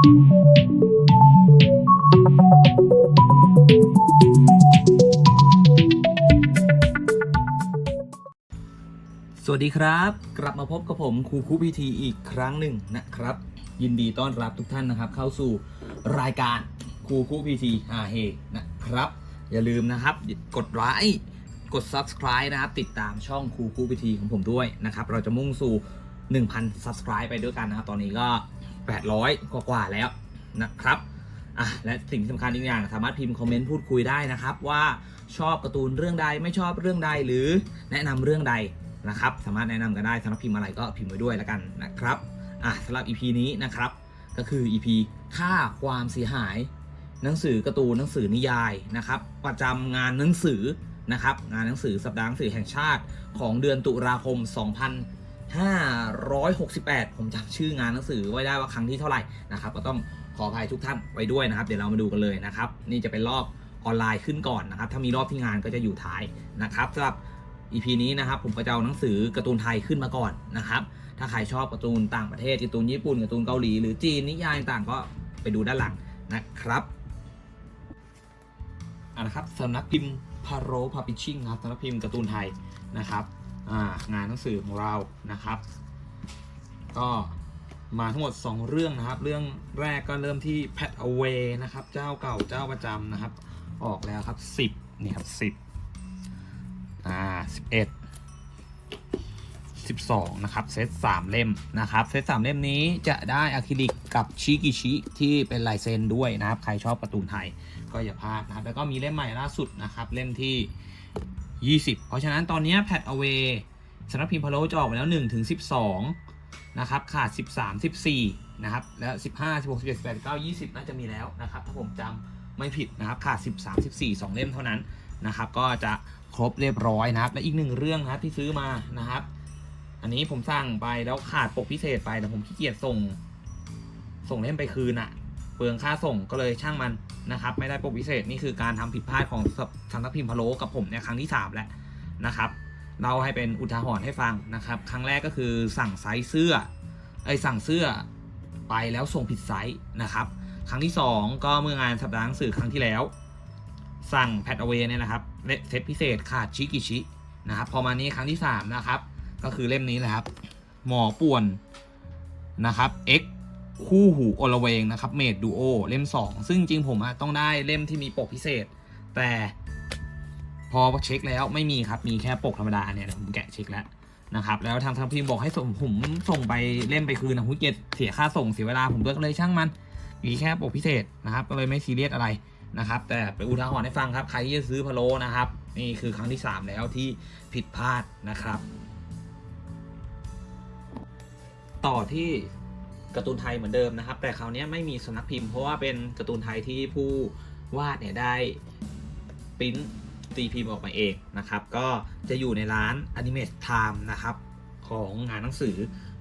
สวัสดีครับ กลับมาพบกับผมครูคูพีทีอีกครั้งหนึ่งนะครับ ยินดีต้อนรับทุกท่านนะครับ เข้าสู่รายการครูคูพีทีอาเฮนะครับ อย่าลืมนะครับ กดไลค์กด subscribe นะครับ ติดตามช่องครูคูพีทีของผมด้วยนะครับ เราจะมุ่งสู่ 1,000 subscribe ไปด้วยกันนะครับ ตอนนี้ก็ 800 กว่าๆแล้วนะครับอะและสิ่งที่สำคัญอีกอย่างสามารถพิมพ์คอมเมนต์พูดคุยได้นะครับ ว่าชอบการ์ตูนเรื่องใดไม่ชอบเรื่องใดหรือแนะนำเรื่องใดนะครับ สามารถแนะนำกันได้สำหรับพิมพ์อะไรก็พิมพ์ไว้ด้วยแล้วกันนะครับอะสำหรับ EP นี้นะครับ ก็คือ EP ค่าความเสียหาย หนังสือการ์ตูนหนังสือนิยายนะครับ ประจำงานหนังสือนะครับ งานหนังสือสัปดาห์หนังสือแห่งชาติของเดือนตุลาคม 2568 ผมจำชื่องานหนังสือไว้ได้ว่าครั้งที่เท่าไหร่นะครับก็ต้องขออภัยทุกท่านไว้ด้วยนะครับ เดี๋ยวเรามาดูกันเลยนะครับ นี่จะเป็นรอบออนไลน์ขึ้นก่อนนะครับ ถ้ามีรอบที่งานก็จะอยู่ท้ายนะครับสำหรับ EP นี้นะครับผมก็จะเอาหนังสือการ์ตูนไทยขึ้นมาก่อนนะครับ ถ้าใครชอบการ์ตูนต่างประเทศการ์ตูนญี่ปุ่นการ์ตูนเกาหลีหรือจีนนิยายต่างก็ไปดูด้านหลังนะครับอะนะครับสำนักพิมพ์พาโรพาปิชิ่งครับสำนักพิมพ์การ์ตูนไทยนะครับ งานหนังสือของเรานะครับ ก็มาทั้งหมด 2 เรื่องนะครับ เรื่องแรกก็เริ่มที่ Pat Away นะครับ เจ้าเก่าเจ้าประจำนะครับ ออกแล้วครับ 10 นี่ครับ 10 อ่า 11 12 นะครับ เซต3 เล่มนะครับ เซต3 เล่มนี้จะได้อะคริลิกกับชิกิชิที่เป็นลายเซ็นด้วยนะครับ ใครชอบการ์ตูนไทยก็อย่าพลาดนะครับ แล้วก็มีเล่มใหม่ล่าสุดนะครับ เล่มที่ 20 เพราะฉะนั้นตอนนี้แพทเอาเวสำนักพิมพ์พะโล้จะออกมาแล้ว1ถึง12 นะครับ ขาด 13 14 นะครับ แล้ว 15 16 17 18 19 20 น่าจะมีแล้วนะครับ ถ้าผมจำไม่ผิดนะครับ ขาด 13 14 2 เล่มเท่านั้นนะครับ ก็จะครบเรียบร้อยนะครับ และอีกหนึ่งเรื่องนะครับที่ซื้อมานะครับ อันนี้ผมสั่งไปแล้วขาดปกพิเศษไปแต่ผมขี้เกียจส่ง ส่งเล่มไปคืนอะ ปลืองค่าส่งก็เลยช่างมันนะครับ ไม่ได้ปกพิเศษนี่คือการทำผิดพลาดของสำนักพิมพ์พะโลกับผมเนี่ยครั้งที่ 3 แล้วนะครับเราให้เป็นอุทาหรณ์ให้ฟังนะครับ ครั้งแรกก็คือสั่งไซส์เสื้อไอสั่งเสื้อไปแล้วส่งผิดไซส์นะครับ ครั้งที่ 2 ก็เมื่องานสัปดาห์หนังสือครั้งที่แล้ว สั่งแพทเอาเวเนี่ยนะครับเซตพิเศษขาดชิกิชินะครับ พอมานี้ครั้งที่3นะครับก็คือเล่มนี้แหละครับ หมอป่วนนะครับ X คู่หูอลเวงนะครับเมดดูโอเล่ม 2 ซึ่งจริงผมอะต้องได้เล่มที่มีปกพิเศษ แต่พอเช็คแล้วไม่มีครับมีแค่ปกธรรมดาเนี่ยผมแกะเช็คแล้วนะครับแล้วทางทางพิมพ์บอกให้ส่งผมส่งไปเล่มไปคืนนะผมเกียเสียค่าส่งเสียเวลาผมก็เลยช่างมัน มีแค่ปกพิเศษนะครับก็เลยไม่ซีเรียสอะไรนะครับ แต่เป็นอุทาหรณ์ให้ฟังครับใครที่จะซื้อพะโลนะครับ นี่คือครั้งที่ 3 แล้วที่ผิดพลาดนะครับ ต่อที่ การ์ตูนไทยเหมือนเดิมนะครับ แต่คราวนี้ไม่มีสำนักพิมพ์เพราะว่าเป็นการ์ตูนไทยที่ผู้วาดเนี่ยได้ปริ้นตีพิมพ์ออกมาเองนะครับ ก็จะอยู่ในร้าน Animate Time นะครับของงานหนังสือ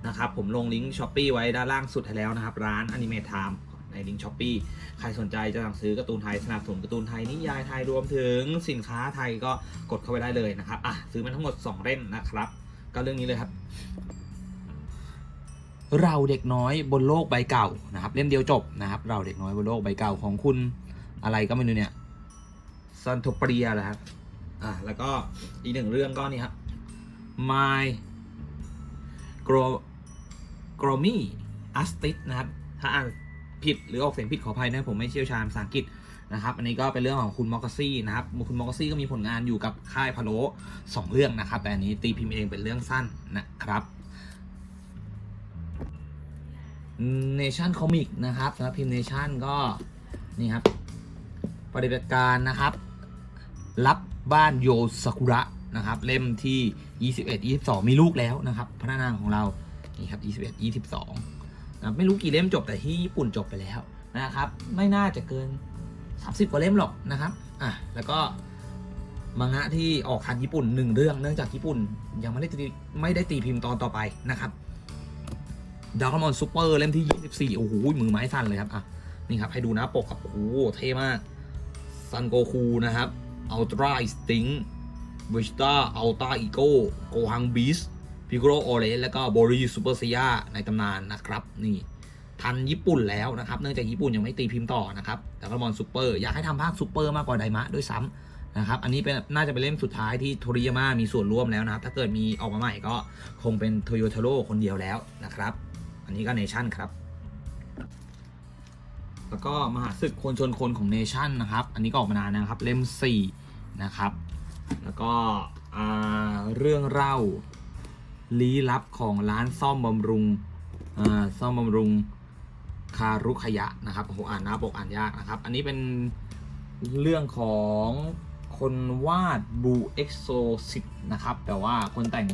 นะครับ ผมลงลิงก์ช้อปปีไว้ด้านล่างสุดให้แล้วนะครับ ร้าน Animate Time ในลิงก์ช้อปปีใครสนใจจะสั่งซื้อการ์ตูนไทยสนับสนุนการ์ตูนไทยนิยายไทยรวมถึงสินค้าไทยก็กดเข้าไปได้เลยนะครับอะซื้อมันทั้งหมด 2 เล่มนะครับ ก็เรื่องนี้เลยครับ เราเด็กน้อยบนโลกใบเก่านะครับ เล่มเดียวจบนะครับ เราเด็กน้อยบนโลกใบเก่าของคุณอะไรก็ไม่รู้เนี่ยซันโทเปียเหรอครับอะแล้วก็อีกหนึ่งเรื่องก็นี่ครับ My Gro Gromy Astit นะครับ ถ้าอ่านผิดหรือออกเสียงผิดขออภัยนะผมไม่เชี่ยวชาญภาษาอังกฤษนะครับ อันนี้ก็เป็นเรื่องของคุณมอกซี่นะครับ คุณมอกซี่ก็มีผลงานอยู่กับค่ายพะโล้สองเรื่องนะครับ แต่อันนี้ตีพิมพ์เองเป็นเรื่องสั้นนะครับ เนชั่นคอมิกนะครับสำหรับพิมพ์เนชั่นก็นี่ครับ ปฏิบัติการนะครับ รับบ้านโยซากุระนะครับ เล่มที่ 21 22 มีลูกแล้วนะครับพระนางของเรานี่ครับ 21 22นะไม่รู้กี่เล่มจบแต่ที่ญี่ปุ่นจบไปแล้วนะครับ ไม่น่าจะเกิน 30 กว่าเล่มหรอกนะครับอะแล้วก็มังงะที่ออกทันญี่ปุ่นหนึ่งเรื่องเนื่องจากญี่ปุ่นยังไม่ได้ตีไม่ได้ตีพิมพ์ตอนต่อไปนะครับ ดาวน์มอนซูเปอร์เล่มที่ 24 โอ้โห มือไม้สั่นเลยครับอะนี่ครับ ให้ดูนะปกครับโอ้โหเท่มากซันโกคูนะครับอัลตร้าอิสติงเวจิต้าอัลต้าอีโก้โกฮังบีสพิโกโรโอเรสแล้วก็โบรีซูเปอร์เซียในตำนานนะครับ นี่ ทันญี่ปุ่นแล้วนะครับ เนื่องจากญี่ปุ่นยังไม่ตีพิมพ์ต่อนะครับแต่ก็มอนซูเปอร์อยากให้ทำภาคซูเปอร์มากกว่าไดมะด้วยซ้ำนะครับ อันนี้เป็นน่าจะเป็นเล่มสุดท้ายที่โทริยาม่ามีส่วนร่วมแล้วนะครับ ถ้าเกิดมีออกมาใหม่ก็คงเป็นโตโยทาโร่คนเดียวแล้วนะครับ อันนี้ก็เนชั่นครับ แล้วก็มหาศึกคนชนคนของเนชั่นนะครับ อันนี้ก็ออกมานานนะครับ เล่ม4นะครับ แล้วก็เรื่องเล่าลี้ลับของร้านซ่อมบำรุงซ่อมบำรุงคารุขยะนะครับโอ้โหอ่านหน้าปกอ่านยากนะครับ อันนี้เป็นเรื่องของคนวาดบูเอ็กโซซิตนะครับ แต่ว่าคนแต่ง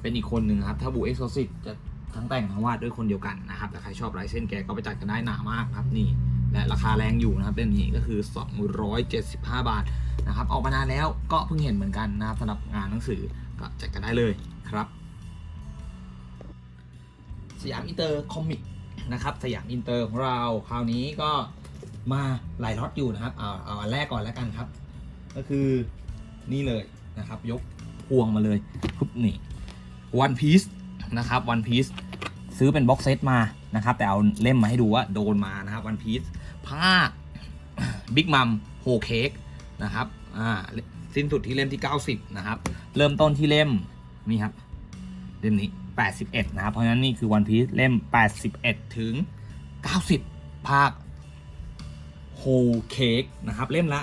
เป็นอีกคนหนึ่งครับ ถ้าบูเอ็กโซซิตจะ ทั้งแต่งทั้งวาดด้วยคนเดียวกันนะครับแต่ใครชอบลายเส้นแกก็ไปจัดกันได้หนามากครับนี่และราคาแรงอยู่นะครับเล่มนี้ก็คือ 275 บาทนะครับออกมานานแล้วก็เพิ่งเห็นเหมือนกันนะครับสำหรับงานหนังสือก็จัดกันได้เลยครับสยามอินเตอร์คอมิกนะครับสยามอินเตอร์ของเราคราวนี้ก็มาหลายล็อตอยู่นะครับเอาเอาอันแรกก่อนแล้วกันครับ ก็คือนี่เลยนะครับ ยกพวงมาเลยปุ๊บนี่วันพีซ นะครับวันพีซซื้อเป็นบ็อกเซตมานะครับ แต่เอาเล่มมาให้ดูว่าโดนมานะครับวันพีซภาคบิ๊กมัมโฮเค้กนะครับอ่าสิ้นสุดที่เล่มที่ 90 นะครับ เริ่มต้นที่เล่มนี่ครับ เล่มนี้ 81 นะครับ เพราะฉะนั้นนี่คือวันพีซเล่ม 81 ถึง 90 ภาคโฮเค้กนะครับเล่มละ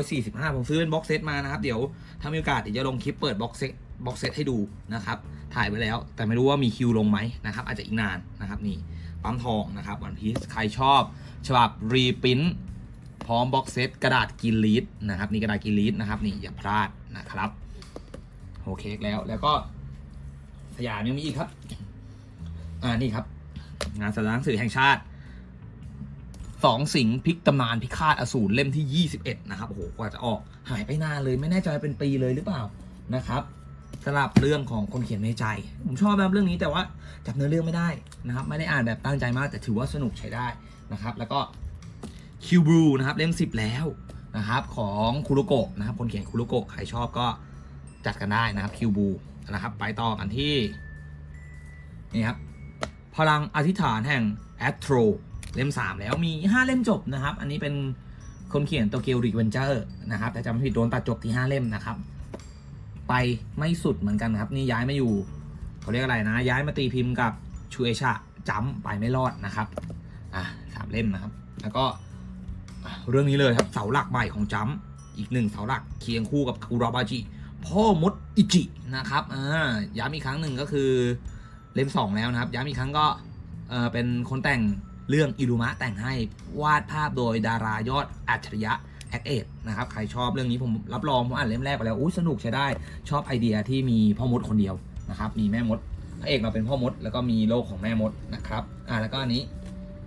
145 ผมซื้อเป็นบ็อกเซตมานะครับ เดี๋ยวถ้ามีโอกาสเดี๋ยวจะลงคลิปเปิดบ็อกเซตบ็อกเซตให้ดูนะครับ ถ่ายไปแล้ว แต่ไม่รู้ว่ามีคิวลงไหมนะครับอาจจะอีกนานนะครับนี่ปั๊มทองนะครับวันพีซใครชอบฉบับรีพิ้นพร้อมบ็อกเซตกระดาษกินลีดนะครับนี่กระดาษกินลีดนะครับนี่อย่าพลาดนะครับโฮเคแล้วแล้วก็สยามยังมีอีกครับอ่านี่ครับ งานสดงหนังสือแห่งชาติสองสิงห์พลิกตำนานพิฆาตอสูรเล่มที่ 21 นะครับโอ้โหกว่าจะออกหายไปนานเลยไม่แน่ใจเป็นปีเลยหรือเปล่านะครับ สำหรับเรื่องของคนเขียนในใจ ผมชอบแบบเรื่องนี้แต่ว่าจับเนื้อเรื่องไม่ได้นะครับ ไม่ได้อ่านแบบตั้งใจมากแต่ถือว่าสนุกใช้ได้นะครับ แล้วก็คิวบรูนะครับเล่ม10 แล้วนะครับของคุโรโกะนะครับคนเขียนคุโรโกะใครชอบก็จัดกันได้นะครับคิวบูนะครับไปต่อกันที่นี่ครับพลังอธิษฐานแห่งแอสโทรเล่ม 3 แล้วมี 5 เล่มจบนะครับ อันนี้เป็นคนเขียนโตเกียวรีเวนเจอร์นะครับแต่จำไม่ผิดโดนตัดจบที่ 5 เล่มนะครับ ไปไม่สุดเหมือนกันครับ นี่ย้ายมาอยู่เขาเรียกอะไรนะ ย้ายมาตีพิมพ์กับชูเอชะจัมไปไม่รอดนะครับอะสามเล่มนะครับ แล้วก็เรื่องนี้เลยครับเสาหลักใหม่ของจัมอีกหนึ่งเสาหลักเคียงคู่กับคุราบาจิพ่อมดอิจินะครับอ่าย้ำอีกครั้งหนึ่งก็คือเล่มสองแล้วนะครับย้ำอีกครั้งก็เออเป็นคนแต่งเรื่องอิรุมะแต่งให้วาดภาพโดยดารายอดอัจฉริยะ แอคเอทนะครับใครชอบเรื่องนี้ผมรับรองผมอ่านเล่มแรกไปแล้วอุ้ยสนุกใช้ได้ชอบไอเดียที่มีพ่อมดคนเดียวนะครับมีแม่มดพระเอกเราเป็นพ่อมด แล้วก็มีโลกของแม่มดนะครับอ่าแล้วก็อันนี้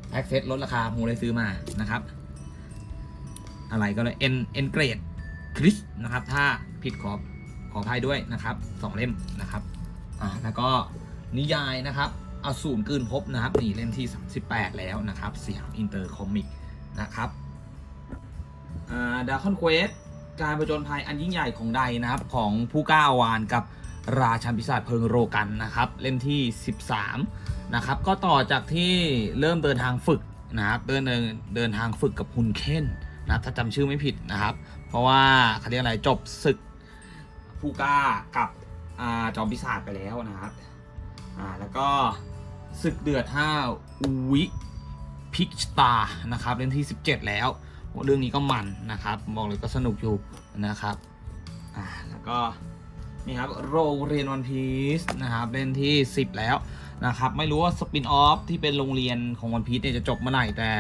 แพ็กเซตลดราคาผมเลยซื้อมานะครับ อะไรก็เลยเอ็นเอ็นเกรดคริสนะครับ ถ้าผิดขอขออภัยด้วยนะครับสองเล่มนะครับอ่าแล้วก็นิยายนะครับอสูรกลืนภพนะครับนี่เล่มที่ 38 แล้วนะครับสยามอินเตอร์คอมิกนะครับ ดาคอนเควสการประจนภัยอันยิ่งใหญ่ของใดนะครับ ของผู้กล้าวานกับราชันพิศาจเพิงโรกันนะครับ เล่มที่ 13 นะครับ ก็ต่อจากที่เริ่มเดินทางฝึกนะครับเดินเดินเดินทางฝึกกับฮุนเคนนะถ้าจำชื่อไม่ผิดนะครับ เพราะว่าเขาเรียกอะไรจบศึกผู้กล้ากับอจอมปีศาจไปแล้วนะครับอ่าแล้วก็ศึกเดือดห้าอุวิพิกตานะครับเล่มที่ 17 แล้ว เรื่องนี้ก็มันนะครับบอกเลยก็สนุกอยู่นะครับอ่าแล้วก็นี่ครับโรงเรียนวันพีซนะครับเล่มที่ 10 แล้วนะครับไม่รู้ว่าสปินออฟที่เป็นโรงเรียนของวันพีซเนี่ยจะจบเมื่อไหร่แต่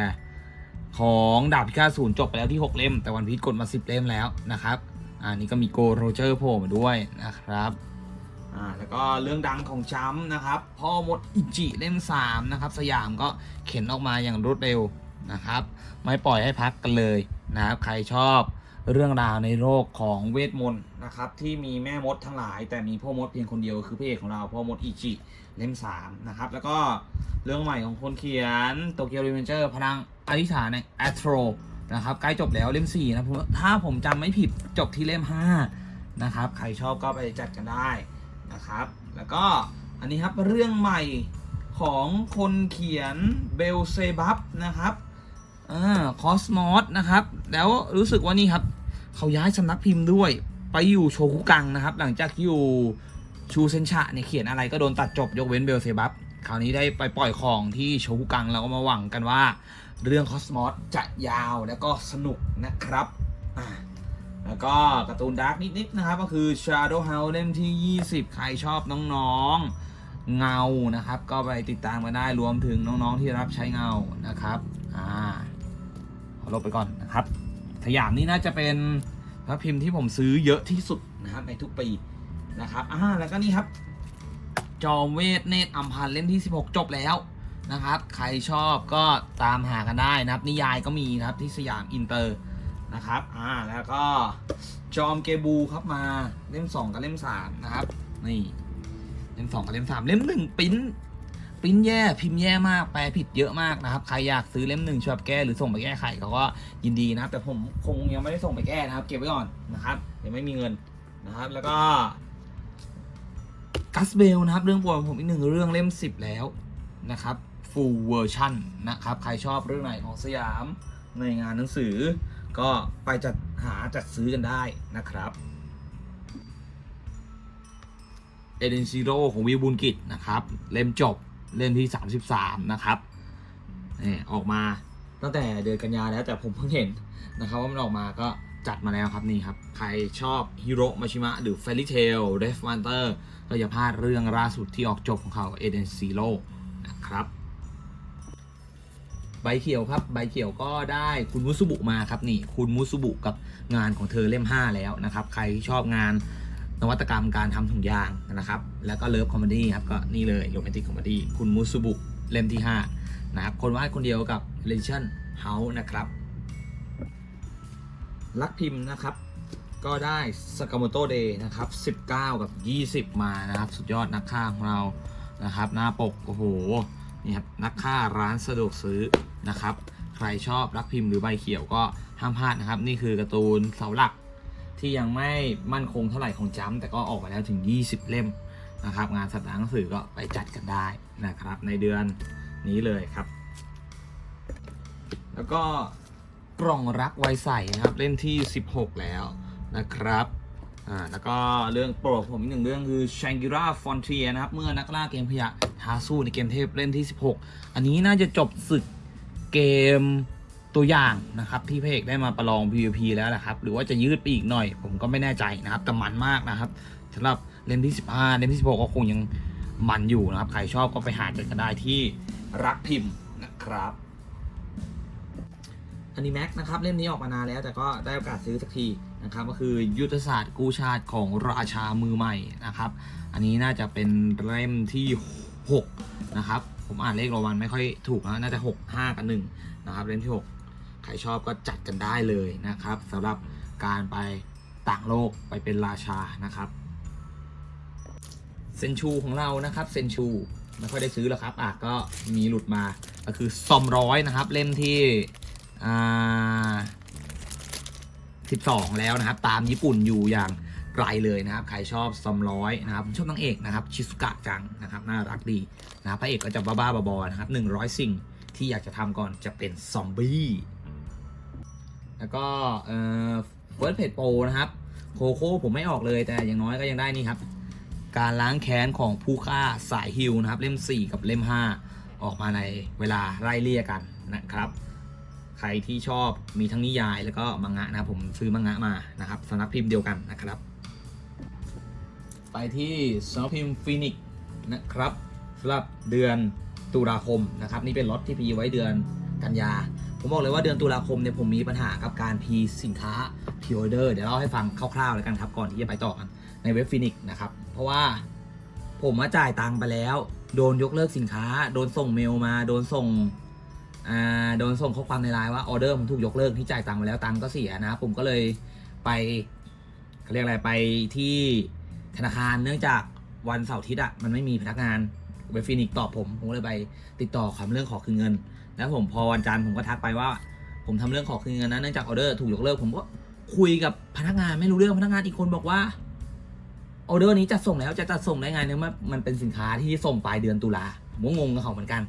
ของดาบพิฆาตศูนย์จบไปแล้วที่ 6 เล่ม แต่วันพีชกดมา 10 เล่มแล้วนะครับอ่านี่ก็มีโกโรเจอร์โผล่มาด้วยนะครับอ่าแล้วก็เรื่องดังของจ้ำนะครับ พ่อมดอิจิเล่ม3นะครับ สยามก็เข็นออกมาอย่างรวดเร็ว นะครับ ไม่ปล่อยให้พักกันเลยนะครับ ใครชอบเรื่องราวในโลกของเวทมนต์นะครับ ที่มีแม่มดทั้งหลาย แต่มีพ่อมดเพียงคนเดียวคือพระเอกของเราพ่อมดอิจิเล่ม3นะครับ แล้วก็เรื่องใหม่ของคนเขียนโตเกียวรีเวนเจอร์พลังอธิษฐานในแอทโรนะครับใกล้จบแล้วเล่ม4นะผมถ้าผมจำไม่ผิดจบที่เล่ม5นะครับใครชอบก็ไปจัดกันได้นะครับ แล้วก็อันนี้ครับเรื่องใหม่ของคนเขียนเบลเซบับนะครับ อ่าคอสมอสนะครับ แล้วรู้สึกว่านี่ครับ เขาย้ายสำนักพิมพ์ด้วย ไปอยู่โชคุกังนะครับ หลังจากอยู่ชูเซนชะเนี่ยเขียนอะไรก็โดนตัดจบยกเว้นเบลเซบับคราวนี้ได้ไปปล่อยของที่โชคุกังเราก็มาหวังกันว่า เรื่องคอสมอสจะยาวแล้วก็สนุกนะครับอ่าแล้วก็การ์ตูนดาร์กนิดๆนะครับ ก็คือ Shadow House เล่มที่ 20 ใครชอบน้องๆเงานะครับ ก็ไปติดตามกันได้รวมถึงน้องๆที่รับใช้เงานะครับอ่า ลบไปก่อนนะครับสยามนี่น่าจะเป็นพระพิมพ์ที่ผมซื้อเยอะที่สุดนะครับในทุกปีนะครับอ่าแล้วก็นี่ครับ จอมเวทเนตรอัมพันเล่มที่ 16 จบแล้วนะครับ ใครชอบก็ตามหากันได้นะครับ นิยายก็มีนะครับที่สยามอินเตอร์นะครับ อ่า แล้วก็จอมเกบูครับมาเล่ม 2 กับเล่ม 3 นะครับ นี่ เล่ม 2 กับเล่ม 3 เล่ม 1 ปิ้น ปิ้นแย่พิมพ์แย่มากแปลผิดเยอะมากนะครับ ใครอยากซื้อเล่มหนึ่งชอบแก้หรือส่งไปแก้ไขเขาก็ยินดีนะครับ แต่ผมคงยังไม่ได้ส่งไปแก้นะครับ เก็บไว้ก่อนนะครับยังไม่มีเงินนะครับ แล้วก็กัสเบลนะครับ เรื่องโปรดผมอีกหนึ่งเรื่องเล่ม10แล้วนะครับ full version นะครับ ใครชอบเรื่องไหนของสยามในงานหนังสือ ก็ไปจัดหาจัดซื้อกันได้นะครับเอเดนซิโร่ของวิบุญกิจนะครับ เล่มจบ เล่มที่ 33 นะครับนี่ออกมาตั้งแต่เดือนกันยาแล้วแต่ผมเพิ่งเห็นนะครับว่ามันออกมาก็จัดมาแล้วครับนี่ครับ ใครชอบฮิโรมาชิมะหรือ Fairy Tail r e f m a n t e r ก็อย่าพลาดเรื่องล่าสุดที่ออกจบของเขาเอเดนซีโร่นะครับ ใบเขียวครับ ใบเขียวก็ได้คุณมุสุบุมาครับนี่ คุณมุสุบุกับงานของเธอเล่ม 5 แล้วนะครับ ใครชอบงาน นวัตกรรมการทำถุงยางนะครับ แล้วก็เลิฟคอมเมดี้ครับ ก็นี่เลยโรแมนติกคอมเมดี้คุณมุสุบุเล่มที่ 5 นะครับ คนวาดคนเดียวกับ l e g i o n House นะครับลักพิมพ์นะครับ ก็ได้สกามโตเดย์นะครับ 19 กับ 20 มานะครับ สุดยอดนักฆ่าของเรานะครับ หน้าปก โอ้โห นี่ครับ นักฆ่าร้านสะดวกซื้อนะครับ ใครชอบรักพิมพ์หรือใบเขียวก็ห้ามพลาดนะครับ นี่คือการ์ตูนเสาหลัก ที่ยังไม่มั่นคงเท่าไหร่ของจัมแต่ก็ออกมาแล้วถึง 20 เล่มนะครับ งานสัปดาห์หนังสือก็ไปจัดกันได้นะครับ ในเดือนนี้เลยครับ แล้วก็กล่องรักไวใสนะครับเล่มที่ 16 แล้วนะครับอ่าแล้วก็เรื่องโปรดผมอีกหนึ่งเรื่องคือ Shangri-La Frontier นะครับ เมื่อนักล่าเกมขยะท้าสู้ในเกมเทพเล่มที่ 16 อันนี้น่าจะจบศึกเกม ตัวอย่างนะครับที่พระเอกได้มาประลอง PVP แล้วนะครับหรือว่าจะยืดไปอีกหน่อย ผมก็ไม่แน่ใจนะครับแต่มันมากนะครับสำหรับเล่มที่ 15 เล่มที่ 16 ก็คงยังมันอยู่นะครับ ใครชอบก็ไปหาเจอกันได้ที่รักพิมพ์นะครับอนิแม็กนะครับ เล่มนี้ออกมานานแล้ว แต่ก็ได้โอกาสซื้อสักทีนะครับ ก็คือยุทธศาสตร์กู้ชาติของราชามือใหม่นะครับ อันนี้น่าจะเป็นเล่มที่6นะครับ ผมอ่านเลขโรมันไม่ค่อยถูกนะน่าจะ 6 5 กับ1นะครับเล่มที่6ใครชอบก็จัดกันได้เลยนะครับสำหรับการไปต่างโลกไปเป็นราชานะครับเซนชูของเรานะครับเซนชูไม่ค่อยได้ซื้อแล้วครับอะก็มีหลุดมาก็คือซอมร้อยนะครับ เล่มที่อ่า12แล้วนะครับ ตามญี่ปุ่นอยู่อย่างไกลเลยนะครับ ใครชอบซอมร้อยนะครับชอบนางเอกนะครับ ชิสุกะจังนะครับ น่ารักดีนะครับพระเอกก็จะบ้าๆบอๆนะครับ100สิ่งที่อยากจะทำก่อนจะเป็นซอมบี้ แล้วก็เอ่อเฟิร์สเพจโปนะครับ โคโค่ผมไม่ออกเลยแต่อย่างน้อยก็ยังได้นี่ครับ การล้างแค้นของผู้ฆ่าสายฮิวนะครับ เล่ม 4 กับเล่ม 5 ออกมาในเวลาไล่เลี่ยกันนะครับ ใครที่ชอบมีทั้งนิยายแล้วก็มังงะนะผมซื้อมังงะมานะครับสำนักพิมพ์เดียวกันนะครับ ไปที่สำนักพิมพ์ฟินิกนะครับสำหรับเดือนตุลาคมนะครับ นี่เป็นล็อตที่พีไว้เดือนกันยา ผมบอกเลยว่าเดือนตุลาคมเนี่ยผมมีปัญหากับการพีสินค้าพีออเดอร์เดี๋ยวเล่าให้ฟังคร่าวๆแล้วกันครับก่อนที่จะไปต่อกันในเว็บฟินิกนะครับ เพราะว่าผมมาจ่ายตังค์ไปแล้ว โดนยกเลิกสินค้า โดนส่งเมลมา โดนส่งอ่าโดนส่งข้อความในไลน์ว่าออเดอร์ผมถูกยกเลิกที่จ่ายตังค์ไปแล้วตังค์ก็เสียนะผมก็เลยไปเขาเรียกอะไรไปที่ธนาคารเนื่องจากวันเสาร์อาทิตย์อะมันไม่มีพนักงานเว็บฟินิกตอบผมผมเลยไปติดต่อขอเรื่องขอคืนเงิน แล้วผมพอวันจันทร์ผมก็ทักไปว่า ผมทำเรื่องขอคืนเงินนะเนื่องจากออเดอร์ถูกยกเลิกผมก็คุยกับพนักงานไม่รู้เรื่องพนักงานอีกคนบอกว่าออเดอร์นี้จะส่งแล้วจะจัดส่งได้ไงเนี่ยมันมันเป็นสินค้าที่ส่งปลายเดือนตุลาผมก็งงกับเขาเหมือนกัน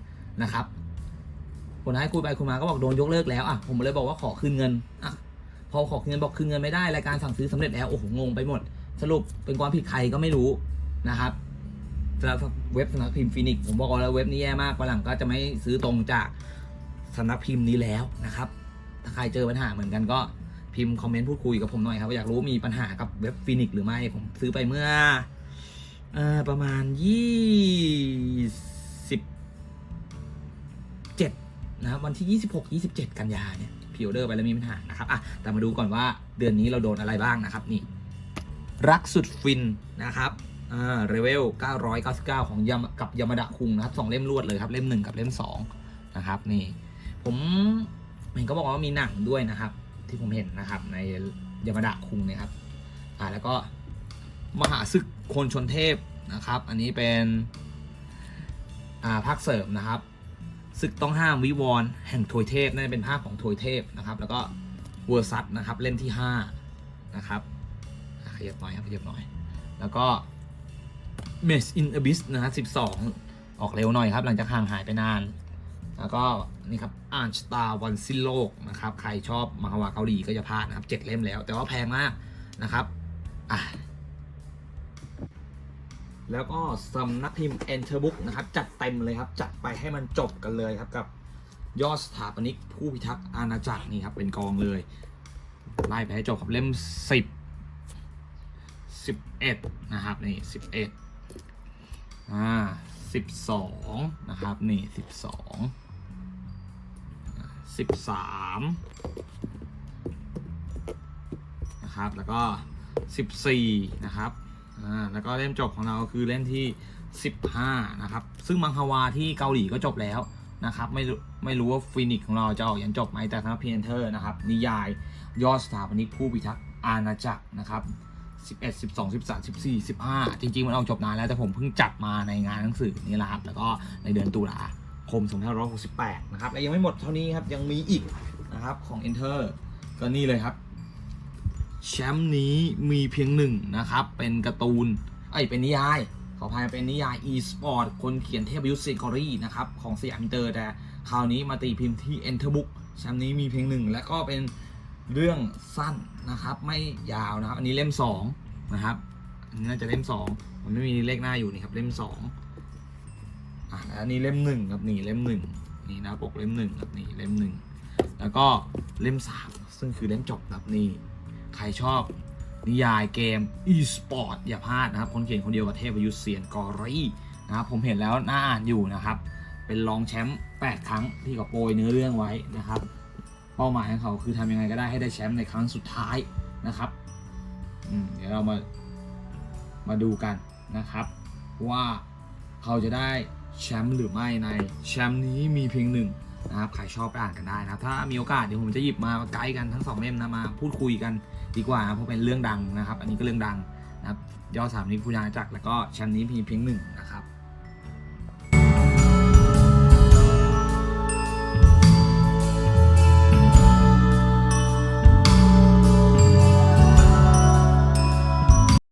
นะครับคนให้คุยไปคุยมาก็บอกโดนยกเลิกแล้วอะผมเลยบอกว่าขอคืนเงินอะพอขอคืนเงินบอกคืนเงินไม่ได้รายการสั่งซื้อสำเร็จแล้วโอ้โหงงไปหมด สรุปเป็นความผิดใครก็ไม่รู้นะครับสำหรับเว็บสำนักพิมพ์ฟินิกผมบอกแล้วเว็บนี้แย่มากวันหลังก็จะไม่ซื้อตรงจาก สำนักพิมพ์นี้แล้วนะครับ ถ้าใครเจอปัญหาเหมือนกันก็พิมพ์คอมเมนต์พูดคุยกับผมหน่อยครับว่าอยากรู้มีปัญหากับเว็บฟินิกหรือไม่ผมซื้อไปเมื่ออประมาณยี่สิบเจ็ดนะครับวันที่ยี่สิบหกยี่สิบเจ็ดกันยาเนี่ยพิออเดอร์ไปแล้วมีปัญหานะครับอะแต่มาดูก่อนว่าเดือนนี้เราโดนอะไรบ้างนะครับนี่รักสุดฟินนะครับอ่าเรเวล 999 ของยามกับยามาดะคุงนะครับสองเล่มรวดเลยครับ เล่มหนึ่งกับเล่มสองนะครับนี่ ผมเห็นเขาบอกว่ามีหนังด้วยนะครับ ที่ผมเห็นนะครับ ในยามาดะคุงนี่ยครับอ่าแล้วก็มหาศึกคนชนเทพนะครับ อันนี้เป็นอ่าภาคเสริมนะครับศึกต้องห้ามวิวรณ์แห่งทวยเทพนั่นเป็นภาคของทวยเทพนะครับ แล้วก็เวอร์ซัสนะครับเล่มที่ห้านะครับอะขยับหน่อยครับขยับหน่อย แล้วก็ m e s in Abyss นะฮะ12 ออกเร็วหน่อยครับ หลังจากห่างหายไปนาน แล้วก็นี่ครับอ่านสตาร์วันสิ้นโลกนะครับ ใครชอบมังฮวาเกาหลีก็จะพลาดนะครับเจ็ดเล่มแล้ว แต่ว่าแพงมากนะครับอะแล้วก็สำนักพิมพ์ Enter Book นะครับ จัดเต็มเลยครับ จัดไปให้มันจบกันเลยครับกับยอดสถาปนิกผู้พิทักษ์อาณาจักรนี่ครับ เป็นกองเลย ไล่ไปให้จบครับเล่มสิบสิบเอ็ดนะครับ นี่สิบเอ็ดอ่าสิบสองนะครับ นี่สิบ สิบสามนะครับ แล้วก็สิบสี่นะครับอ่าแล้วก็เล่มจบของเราก็คือเล่มที่สิบห้านะครับ ซึ่งมังฮวาที่เกาหลีก็จบแล้วนะครับไม่ไม่รู้ว่าฟินิกของเราจะออกยันจบไหมแต่สำหรับพีเอนเทอร์นะครับ นิยายยอดสถาปนิกผู้พิทักษ์อาณาจักรนะครับ11 12 13 14 15 จริง ๆ มันออกจบนานแล้ว แต่ผมเพิ่งจัดมาในงานหนังสือนี่แหละครับ แล้วก็ในเดือนตุลา คม 2568 นะครับ และยังไม่หมดเท่านี้ครับ ยังมีอีกนะครับของ Enter ก็นี่เลยครับ แชมป์นี้มีเพียงหนึ่งนะครับ เป็นการ์ตูนไอ้ย เป็นนิยาย ขออภัยเป็นนิยาย e-sport คนเขียนเทพยุทธเซกอรี่นะครับ ของสยามอินเตอร์แต่คราวนี้มาตีพิมพ์ที่ Enter Book แชมป์นี้มีเพียงหนึ่ง และก็เป็นเรื่องสั้นนะครับ ไม่ยาวนะครับ อันนี้เล่มสองนะครับอันนี้น่าจะเล่มสองมันไม่มีเลขหน้าอยู่นี่ครับเล่มส อะอันนี้เล่มหนึ่งครับนี่เล่มหนึ่งนี่นะปกเล่มหนึ่งครับนี่เล่มหนึ่งแล้วก็เล่มสามซึ่งคือเล่มจบครับนี่ใครชอบนิยายเกม e-sport อย่าพลาดนะครับ คนเขียนคนเดียวกับเทพยุทธเซียนกอรี่นะครับผมเห็นแล้วน่าอ่านอยู่นะครับ เป็นรองแชมป์8ครั้งที่เขาโปรยเนื้อเรื่องไว้นะครับ เป้าหมายของเขาคือทำยังไงก็ได้ให้ได้แชมป์ในครั้งสุดท้ายนะครับอืมเดี๋ยวเรามามาดูกันนะครับ ว่าเขาจะได้ แชมป์หรือไม่ในแชมป์นี้มีเพียงหนึ่งนะครับใครชอบไปอ่านกันได้นะครับถ้ามีโอกาสเดี๋ยวผมจะหยิบมาไกด์กันทั้งสองเล่มนะมาพูดคุยกันดีกว่านะเพราะเป็นเรื่องดังนะครับ อันนี้ก็เรื่องดังนะครับยอดสามนี้ผู้ยางจักรแล้วก็แชมป์นี้มีเพียงหนึ่งนะครับ